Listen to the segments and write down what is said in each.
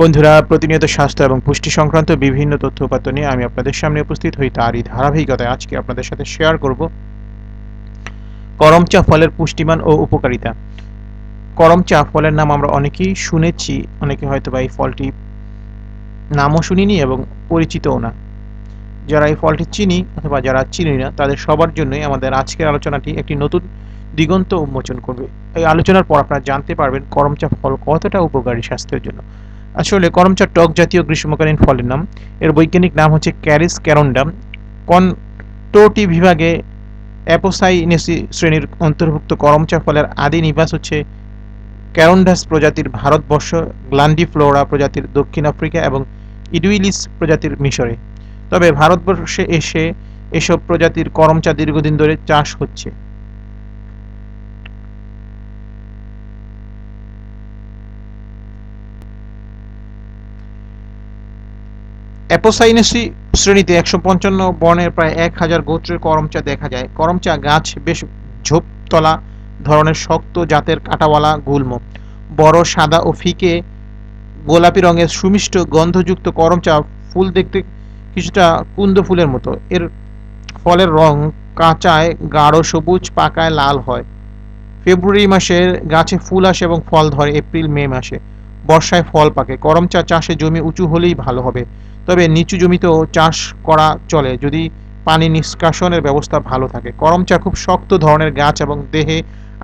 বন্ধুরা, প্রতিনিয়ত স্বাস্থ্য এবং পুষ্টি সংক্রান্ত বিভিন্ন তথ্য উপাত্ত নিয়ে আমি আপনাদের সামনে উপস্থিত হই। তারই ধারাবাহিকতায় আজকে আপনাদের সাথে শেয়ার করব করমচা ফলের পুষ্টিমান ও উপকারিতা। করমচা ফলের নাম আমরা অনেকেই শুনেছি, অনেকে হয়তো বা এই ফলটি নামও শুনিনি এবং পরিচিতও না। যারা এই ফলটি চিনি অথবা যারা চিনি না, তাদের সবার জন্যই আমাদের আজকের আলোচনাটি একটি নতুন দিগন্ত উন্মোচন করবে। এই আলোচনার পর আপনারা জানতে পারবেন করমচা ফল কতটা উপকারী স্বাস্থ্যের জন্য। আসলে করমচা টক জাতীয় গ্রীষ্মকালীন ফলের নাম। এর বৈজ্ঞানিক নাম হচ্ছে ক্যারিস ক্যারন্ডাম কন্টোটি বিভাগে অ্যাপোসাইনেসি শ্রেণির অন্তর্ভুক্ত করমচা ফলের আদি নিবাস হচ্ছে ক্যারন্ডাস প্রজাতির ভারতবর্ষ, গ্লান্ডিফ্লোরা প্রজাতির দক্ষিণ আফ্রিকা এবং ইডুইলিস প্রজাতির মিশরে। তবে ভারতবর্ষে এসে এসব প্রজাতির করমচা দীর্ঘদিন ধরে চাষ হচ্ছে। অ্যাপোসাইনেসি শ্রেণীতে একশো পঞ্চান্ন বর্ণের প্রায় এক হাজার গোত্রের করমচা দেখা যায়। করমচা গাছ বেশ ঝোপতলা ধরনের শক্ত জাতের কাঁটাওয়ালা গুল্ম। বড়, সাদা ও ফিকে গোলাপি রঙের সুমিষ্ট গন্ধযুক্ত করমচা ফুল দেখতে কিছুটা কুন্দ ফুলের মতো। এর ফলের রং কাঁচায়, গাঢ়, সবুজ, পাকায়, লাল হয়। ফেব্রুয়ারি মাসে গাছে ফুল আসে এবং ফল ধরে এপ্রিল, মে মাসে। বর্ষায় ফল পাকে। করমচা চাষে জমি উঁচু হলেই ভালো হবে। তবে নিচু জমিতেও চাষ করা চলে যদি পানি নিষ্কাশনের ব্যবস্থা ভালো থাকে। করমচা খুব শক্ত ধরনের গাছ এবং দেহে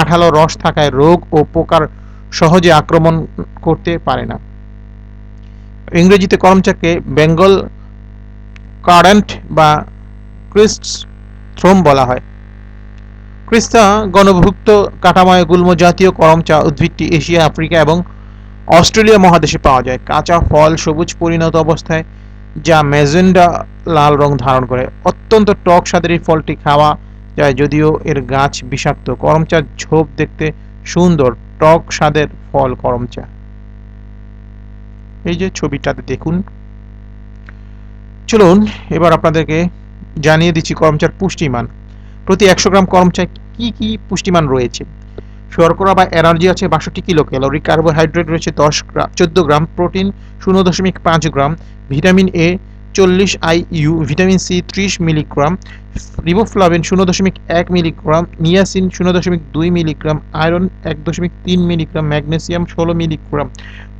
আঠালো রস থাকায় রোগ ও পোকার সহজে আক্রমণ করতে পারে না। ইংরেজিতে করমচাকে বেঙ্গল কারেন্ট বা ক্রিস্ট থ্রোম বলা হয়। ক্রিস্তা গণভুক্ত কাটাময় গুল্ম জাতীয় করমচা উদ্ভিদটি এশিয়া, আফ্রিকা এবং অস্ট্রেলিয়া মহাদেশে পাওয়া যায়। কাঁচা ফল সবুজ পরিণত অবস্থায় যা মেজেন্ডা লাল রং ধারণ করে। অত্যন্ত টক স্বাদের এই ফলটি খাওয়া যায় যদিও এর গাছ বিষাক্ত। করমচার ঝোপ দেখতে সুন্দর, টক স্বাদের ফল করমচা। এই যে ছবিটাতে দেখুন। চলুন, এবার আপনাদেরকে জানিয়ে দিচ্ছি করমচার পুষ্টিমান। প্রতি একশো গ্রাম করমচায় কি কি পুষ্টিমান রয়েছে? শর্করা বা এনার্জি আছে বাষট্টি কিলো ক্যালোরি, কার্বোহাইড্রেট রয়েছে দশ গ্রাম চোদ্দ গ্রাম, প্রোটিন শূন্য দশমিক পাঁচ গ্রাম, ভিটামিন এ চল্লিশ আই ইউ, ভিটামিন সি ত্রিশ মিলিগ্রাম, রিবোফ্লাভিন শূন্য দশমিক এক মিলিগ্রাম, নিয়াসিন শূন্য দশমিক দুই মিলিগ্রাম, আয়রন এক দশমিক তিন মিলিগ্রাম, ম্যাগনেসিয়াম ষোলো মিলিগ্রাম,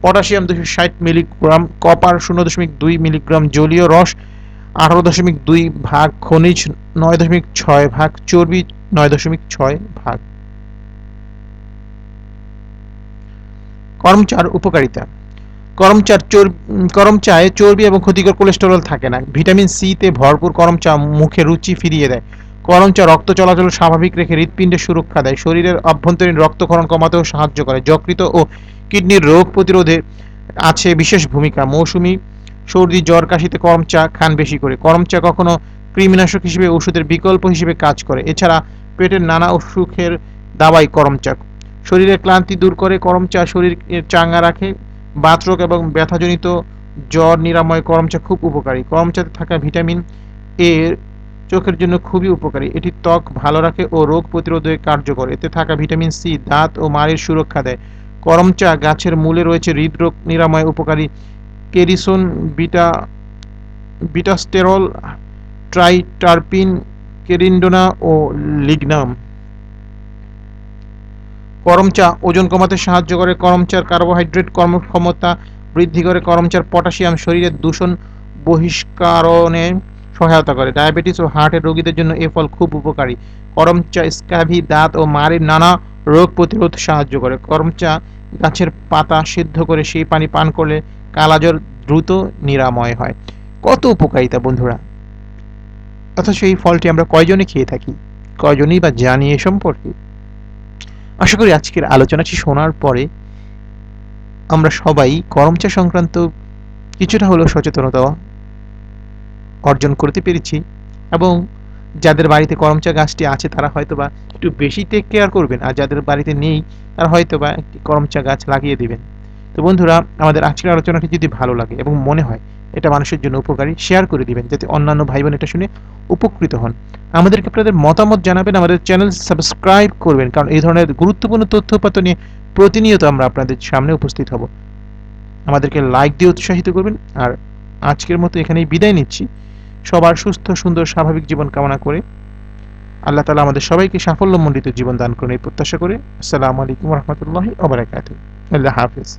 পটাশিয়াম দুশো ষাট মিলিগ্রাম, কপার শূন্য দশমিক দুই মিলিগ্রাম, জলীয় রস আঠারো দশমিক দুই ভাগ, খনিজ নয় দশমিক ছয় ভাগ, চর্বি নয় দশমিক ছয় ভাগ। করমচার উপকারিতা। করমচার করমচায় চর্বি এবং ক্ষতিকর কোলেস্টেরল থাকে না। ভিটামিন সি তে ভরপুর করমচা মুখে রুচি ফিরিয়ে দেয়। করমচা রক্ত চলাচল স্বাভাবিক রেখে হৃৎপিণ্ডে সুরক্ষা দেয়। শরীরের অভ্যন্তরীণ রক্তক্ষরণ কমাতেও সাহায্য করে। যকৃত ও কিডনির রোগ প্রতিরোধে আছে বিশেষ ভূমিকা। মৌসুমি, সর্দি, জ্বর, কাশিতে করমচা খান বেশি করে। করমচা কখনো কৃমিনাশক হিসেবে ওষুধের বিকল্প হিসেবে কাজ করে। এছাড়া পেটের নানা অসুখের দাওয়াই করমচা। শরীরের ক্লান্তি দূর করে করমচা শরীর চাঙ্গা রাখে বাতরোগ এবং ব্যথাজনিত জ্বর নিরাময় করমচা খুব উপকারী। করমচাতে থাকা ভিটামিন এ চোখের জন্য খুবই উপকারী। এটি ত্বক ভালো রাখে ও রোগ প্রতিরোধে কার্যকর। এতে থাকা ভিটামিন সি, দাঁত ও মাড়ির সুরক্ষা দেয়। করমচা গাছের মূলে রয়েছে হৃদরোগ নিরাময় উপকারী কেরিসন, বিটা, বিটাস্টেরল, ট্রাইটারপিন, কেরিন্ডোনা ও লিগনাম। করমচা ওজন কমাতে সাহায্য করে। করমচার কার্বোহাইড্রেট কর্মক্ষমতা বৃদ্ধি করে। করমচার পটাশিয়াম শরীরের দূষণ বহিষ্কারণে সহায়তা করে। ডায়াবেটিস ও হার্টের রোগীদের জন্য এ ফল খুব উপকারী। করমচা স্ক্যাভি, দাঁত ও মাড়ির নানা রোগ প্রতিরোধ সাহায্য করে। করমচা গাছের পাতা সিদ্ধ করে সেই পানি পান করলে কালাজ্বর দ্রুত নিরাময় হয়। কত উপকারিতা বন্ধুরা! অথচ এই ফলটি আমরা কয়জনে খেয়ে থাকি? কয়জনই বা জানি এ সম্পর্কে? আশা করি আজকের আলোচনাটি শোনার পরে আমরা সবাই করমচা সংক্রান্ত কিছুটা হলেও সচেতনতা অর্জন করতে পেরেছি এবং যাদের বাড়িতে করম চা গাছটি আছে, তারা হয়তো বা একটু বেশি টেক কেয়ার করবেন আর যাদের বাড়িতে নেই, তারা হয়তো বা একটি করম চা গাছ লাগিয়ে দেবেন। তো বন্ধুরা, আমাদের আজকের আলোচনাটি যদি ভালো লাগে এবং মনে হয় এটা মানুষের জন্য উপকারী। শেয়ার করে দিবেন যাতে অন্যান্য ভাই বোন এটা শুনে উপকৃত হন। আমাদেরকে আপনাদের মতামত জানাবেন, আমাদের চ্যানেল সাবস্ক্রাইব করবেন, কারণ এই ধরনের গুরুত্বপূর্ণ তথ্যপাত্র নিয়ে প্রতিনিয়ত আমরা আপনাদের সামনে উপস্থিত হব। আমাদেরকে লাইক দিয়ে উৎসাহিত করবেন। আর আজকের মতো এখানেই বিদায় নিচ্ছি। সবার সুস্থ, সুন্দর, স্বাভাবিক জীবন কামনা করে আল্লাহ তালা আমাদের সবাইকে সাফল্যমণ্ডিত জীবন দান করুন এই প্রত্যাশা করে। আসসালামু আলাইকুম রহমতুল্লাহ ওবরাকাত আল্লাহ হাফিজ।